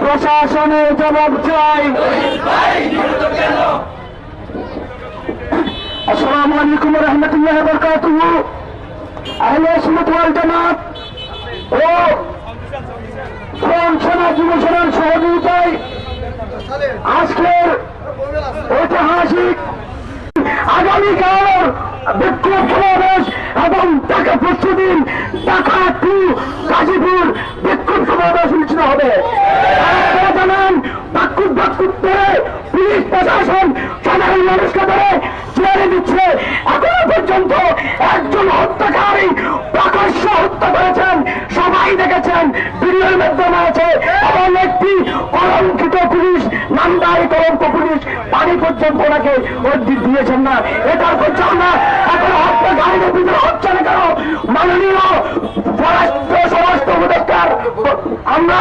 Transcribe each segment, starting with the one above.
প্রশাসনের জবাব চাই। আসসালামু আলাইকুম রহমতুল্লাহ বরকাতুহ। আহলে সুন্নাত ওয়াল জামাত। ও শ্রম সেনা যুব সেনার সহযোগিতায় ঐতিহাসিক আগামীকাল বিক্ষোভ সমাবেশ এবং টাকা প্রস্তুতির টাকা টু গাজীপুর বিক্ষোভ সমাবেশ অনুষ্ঠিত হবে। জানেন বাক্কুট বাক্কুট ধরে পুলিশ প্রশাসন সাধারণ মানুষকে ধরে ছেড়ে দিচ্ছে। এখনও পর্যন্ত একজন হত্যাকারী প্রকাশ্য হত্যা করেছেন। সবাই দেখেছেন, ভিডিওর মাধ্যমে আছে এবং একটি কলঙ্কিত নামদারি কলঙ্ক পুলিশ পানি পর্যন্ত ওনাকে দিয়েছেন না। এটার করছে না এখন হত্যাকারীদের ভিতরে হচ্ছে না কেন? মাননীয় স্বরাষ্ট্র স্বরাষ্ট্র উপদেষ্টার আমরা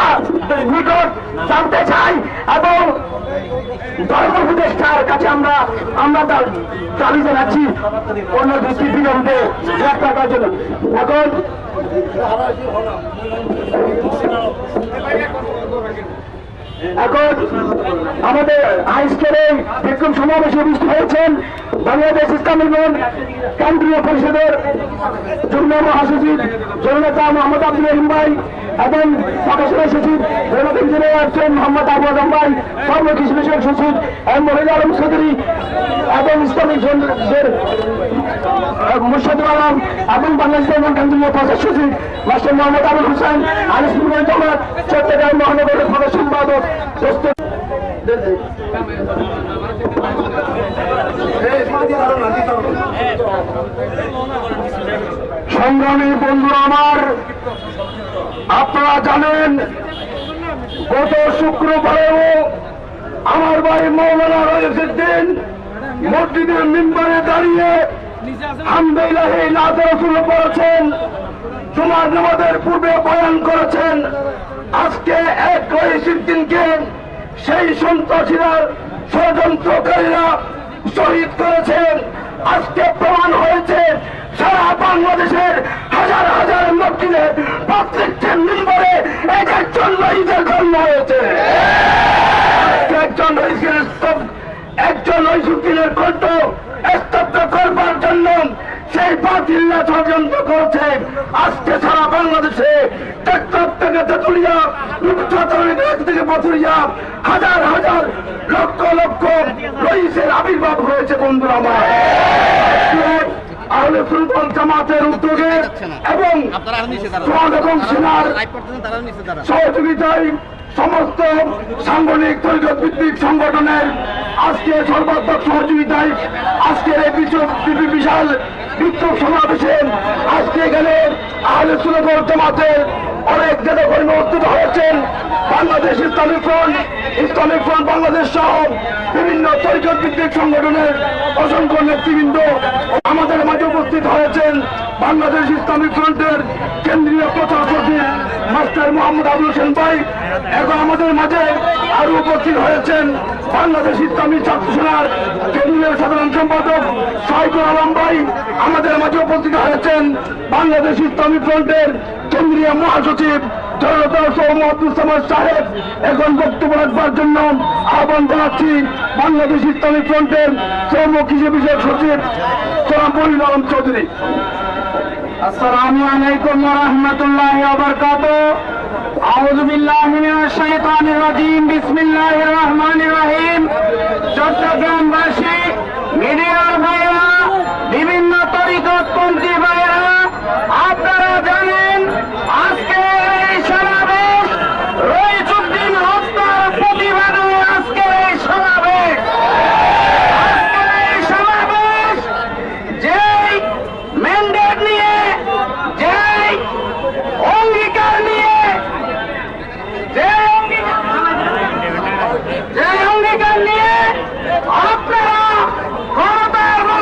নিকট জানতে চাই এবং ধর্ম উপদেষ্টার কাছে আমরা আমরা তার দাবি জানাচ্ছি। অন্য দৃষ্টি বিলম্বে গ্রেপ্তার করার জন্য। এখন এখন আমাদের আইসকের এই বিক্রম সমাবেশে উপস্থিত হয়েছেন বাংলাদেশ ইসলামী কেন্দ্রীয় পরিষদের যুগ্ম মহাসচিব জননেতা মোহাম্মদ আব্দুল রহিম ভাই এবং প্রকাশনা সচিব জনতা ইঞ্জিনিয়ার আছেন মোহাম্মদ আবু আজম ভাই সর্ব কৃষি বিষয়ক সচিব এম মহিলা আলম চৌধুরী এবং ইসলামী জনদের মুর্শিদুল আলম এবং বাংলাদেশ ইসলাম কেন্দ্রীয় প্রচার সচিব মাস্টার মোহাম্মদ আবুল হোসেন আলিসপুর জামাত চট্টগ্রাম মহানগরের প্রধান সম্পাদক সংগ্রামী বন্ধু আমার আপনারা জানেন, গত শুক্রবারেও আমার ভাই মৌলানা রয়েছেন মসজিদের মেম্বারে দাঁড়িয়ে নামাজের পূর্বে বয়ান করেছেন। আজকে এক দিনকে সেই সন্ত্রাসীরা, ষড়যন্ত্রকারীরা শহীদ করেছেন। আজকে প্রমাণ হয়েছে সারা বাংলাদেশের হাজার হাজার মসজিদে প্রত্যেকটির মেম্বারে এক একজন রহিদের জন্ম হয়েছে। একজন রহিদের একজন ঐশুদ্দিনের কণ্ঠ স্তব্ধ করবার জন্য সেই বাতিল্লা ষড়যন্ত্র করছে। আজকে সারা বাংলাদেশে টেকটক থেকে তেতুলিয়া কাছ থেকে পথুরিয়া হাজার হাজার লক্ষ লক্ষ রইসের আবির্ভাব হয়েছে বন্ধুরা আমার। আহলে সুলতান জামাতের উদ্যোগে এবং সেনার সহযোগিতায় সমস্ত সাংগঠনিক তৈরি ভিত্তিক সংগঠনের আজকে সর্বাত্মক সহযোগিতায় আজকের এই বিশাল বিক্ষোভ সমাবেশে আজকে এখানে আহলে সুলভর জামাতের অনেক নেতা কর্মী উপস্থিত হয়েছেন। Bangladesh Islamic Front Islamic Front Bangladesh সহ বিভিন্ন তৈরি ভিত্তিক সংগঠনের অসংখ্য নেতৃবৃন্দ বাংলাদেশ ইসলামিক ফ্রন্টের কেন্দ্রীয় প্রচার সচিব মাস্টার মোহাম্মদ আবুল হোসেন ভাই এখন আমাদের মাঝে আরও উপস্থিত হয়েছেন বাংলাদেশ ইসলামী ছাত্র সেনার কেন্দ্রীয় সাধারণ সম্পাদক সাইকুল আলম ভাই। আমাদের মাঝে উপস্থিত হয়েছেন বাংলাদেশ ইসলামী ফ্রন্টের কেন্দ্রীয় মহাসচিব সাহেব। এখন বক্তব্য রাখবার জন্য আহ্বান জানাচ্ছি বাংলাদেশ ইসলামী ফ্রন্টের শ্রম কৃষি বিষয়ক সচিব চৌধুরী। আসসালামু আলাইকুম ওয়া রাহমাতুল্লাহি ওয়া বারাকাতুহু। আউযু বিল্লাহি মিনাশ শাইতানির রাজীম। বিসমিল্লাহির রহমানির রহিম। চট্টগ্রামবাসী, মিডিয়ার ভাইরা বিভিন্ন তরিকতপন্থী ভাইরা আপনারা জানেন আজকে এই সমাবেশ রইসুদ্দিন হত্যার প্রতিবাদে আজকে এই সমাবেশ আজকের এই সমাবেশ যেই ম্যান্ডেট নিয়ে যেই অঙ্গীকার নিয়ে যে যে অঙ্গীকার নিয়ে আপনারা ক্ষমতার এবং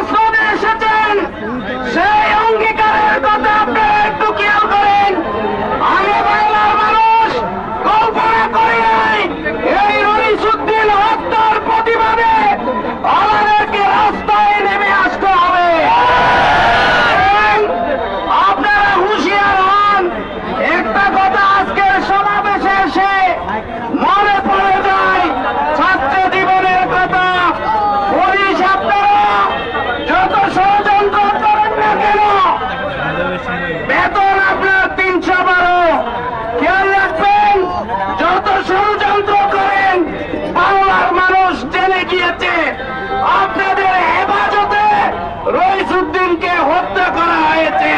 হত্যা করা হয়েছে।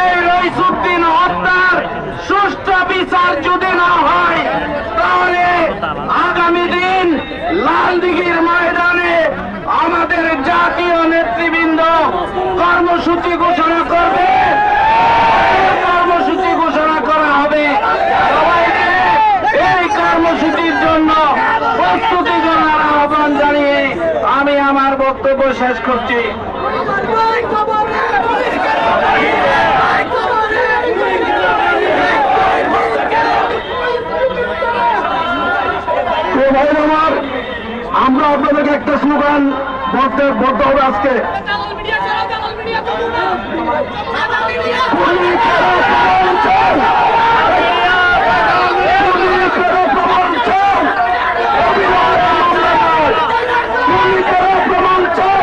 এই রইসুদ্দিন হত্যার সুষ্ঠু বিচার যদি না হয়, তাহলে আগামী দিন লালদিঘির ময়দানে আমাদের জাতীয় নেতৃবৃন্দ কর্মসূচি ঘোষণা করবে কর্মসূচি ঘোষণা করা হবে সবাইকে এই কর্মসূচির জন্য প্রস্তুতি জানার আহ্বান জানিয়ে আমি আমার বক্তব্য শেষ করছি প্রিয় ভাই আমার আমরা আপনাদেরকে একটা স্লোগান বলতে বলতে হবে আজকে। Channel media, channel, channel media, channel media. পুলিশের প্রমাণ চাই। পুলিশের প্রমাণ চাই। অবিলম্বে মামলা দাও। পুলিশের প্রমাণ চাই।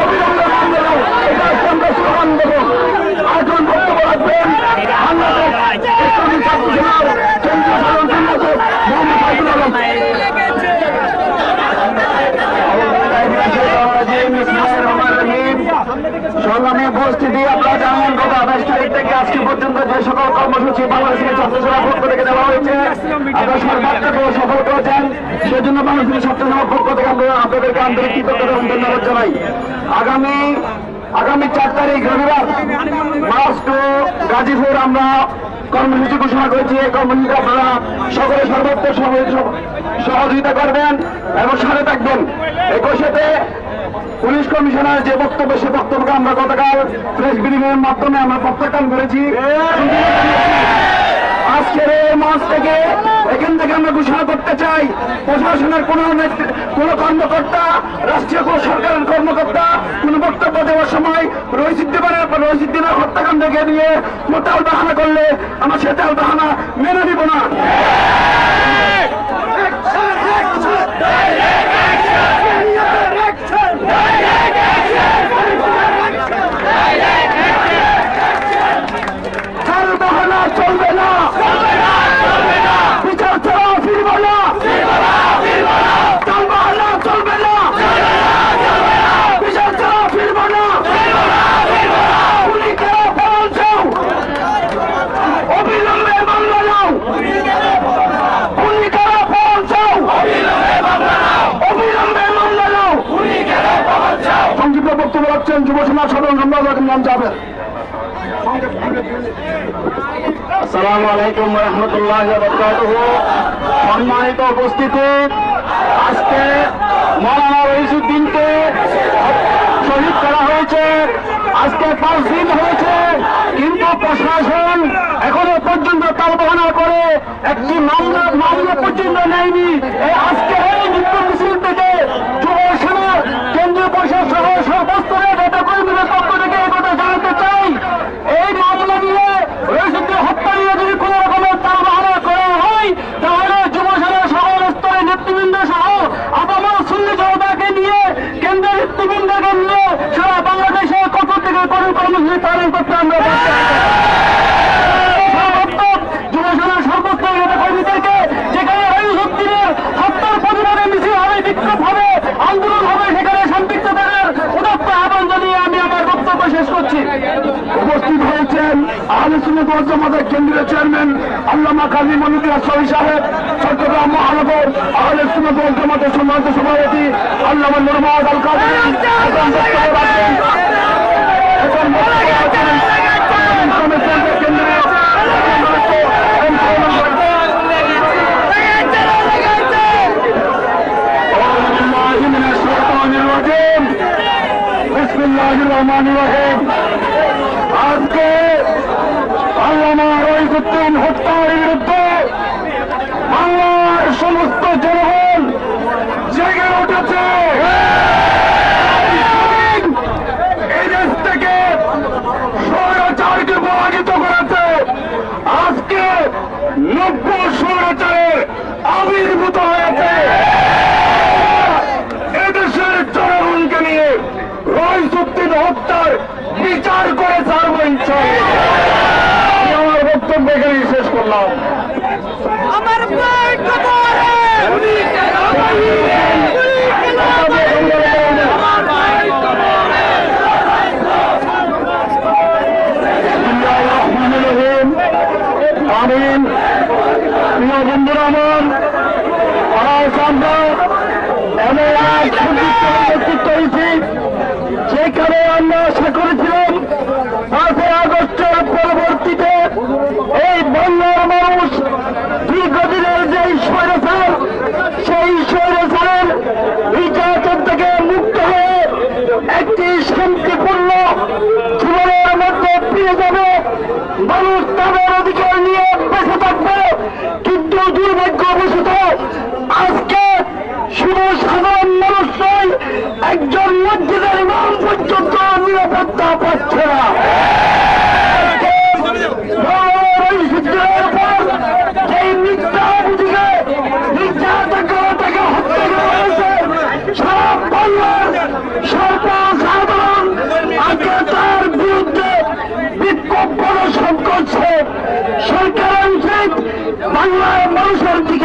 অবিলম্বে মামলা দাও। এটা আজকে আমরা স্লোগান দেবো। এখন বক্তব্য রাখবেন বাংলাদেশ ইসলামী ছাত্র সেনার কেন্দ্রীয় সাধারণ সম্পাদক মোহাম্মদ সাইদুল আলম সংগ্রামী উপস্থিতি আপনারা জানেন গত আঠাশ তারিখ থেকে আজকে পর্যন্ত যে সকল কর্মসূচি বাংলাদেশের ছাত্র সেনা পক্ষ থেকে দেওয়া হয়েছে আপনারা সর্বাত্মক করেছেন সেজন্য বাংলাদেশের ছাত্র সেনা পক্ষ থেকে আমরা আপনাদেরকে আন্তরিক কৃতজ্ঞতা ধন্যবাদ জানাই। আগামী আগামী চার তারিখ রবিবার মার্চ টু গাজীপুর আমরা কর্মসূচি ঘোষণা করেছি। এই কর্মসূচি আপনারা সকলে সর্বাত্মক সহযোগিতা করবেন এবং সাথে থাকবেন। একই সাথে পুলিশ কমিশনার যে বক্তব্য, সে বক্তব্যকে আমরা গতকাল প্রেস বিনিময়ের মাধ্যমে আমরা প্রত্যাখ্যান করেছি। আজকের এই মাস থেকে এখান থেকে আমরা ঘোষণা করতে চাই, প্রশাসনের কোন কোন কর্মকর্তা, রাষ্ট্রীয় সরকারের কর্মকর্তা কোন বক্তব্য দেওয়ার সময় রহিসুদ্দিনের রহিসুদ্দিনের হত্যাকাণ্ডকে নিয়ে মোটাল বাহানা করলে আমরা সেটাল বাহানা মেনে নিব না তার বাহানা চলবে না বিচার ছাড়া ফিরব না তার বাহানা চলবে না বিচার ছাড়া ফিরব না পুলিশের ফল চাও অবিলম্বে মামলা নাও পুলিশের ফল চাও অবিলম্বে মামলা নাও সংক্ষিপ্ত বক্তব্য রাখছেন যুব সমাজ সাধারণ সম্পাদক নাম যাবেন আসসালামু আলাইকুম রহমতুল্লাহ সম্মানিত উপস্থিতি। আজকে মৌলানা রহিসুদ্দিনকে শহীদ করা হয়েছে। আজকে পাঁচ দিন হয়েছে, কিন্তু প্রশাসন এখনও পর্যন্ত তার বহনা করে একটি মামলা মামলা পর্যন্ত নেয়নি। এই আজকে এই যুদ্ধ মিছিল থেকে যুব সেনার কেন্দ্রীয় পরিষদ সহ সর্বস্তরের নেতা কর্মীদের পক্ষ থেকে এই কথা জানাতে চাই এই মামলা নিয়ে রহিসুদ্দিন হত্যা নিয়ে যদি কোনো রকমের তাল বহনা করা হয় তাহলে যুব সেনার সকল স্তরের নেতৃবৃন্দ সহ আপামর সুন্নি জনতাকে নিয়ে কেন্দ্রের নেতৃবৃন্দকে নিয়ে সারা বাংলাদেশে কত থেকে কোন কর্মসূচি পালন করতে আমরা বাধ্য হব। সর্বাত্মক যুব সেনার সর্বস্তরের নেতা কর্মীদেরকে যেখানে রহিসুদ্দিনের হত্যার প্রতিবাদে মিছিল হবে বিক্ষোভ হবে আন্দোলন হবে সেখানে সম্পৃক্ত থাকার উদত্ত আহ্বান জানিয়ে আমি আমার বক্তব্য শেষ করছি উপস্থিত হয়েছেন কেন্দ্রীয় চেয়ারম্যান আল্লামা কাজী মনিদুল সাহেব চট্টগ্রাম মহানগর আহলে সুন্নাত ওয়াল জামাতের সম্মানিত সভাপতি আল্লামা নুরমাদ আল কাদের এখন এখানেই শেষ করলাম আমার ভাই কবরে আমার ভাই কবরে প্রিয় বন্ধুরা আমার আজ আমরা এমন এক সংযুক্ত নেতৃত্ব হয়েছি যেখানে আমরা আশা করেছিলাম পাঁচই আগস্টের পরবর্তীতে এই বাংলার মানুষ দীর্ঘদিনের যে স্বৈরাচার সেই স্বৈরাচারের নির্যাতন থেকে মুক্ত হয়ে একটি শান্তিপূর্ণ জীবনের মধ্যে ফিরে যাবে মানুষ তাদের অধিকার নিয়ে বেঁচে থাকবে কিন্তু দুর্ভাগ্যবশত আজকে শুধু সাধারণ মানুষ নয় একজন মসজিদের ইমাম পর্যন্ত নিরাপত্তা পাচ্ছে না সেই মিথ্যা বুঝিয়ে নির্যাতন করে তাকে হত্যা করা হয়েছে সারা বাংলার সর্বসাধারণ আজকে তার বিরুদ্ধে বিক্ষোভ প্রদর্শন করছে সরকারের উচিত বাংলার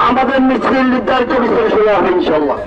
আমাদের মিছিল নির্ধারিত বিষয়ে শুরু হবে ইনশাল্লাহ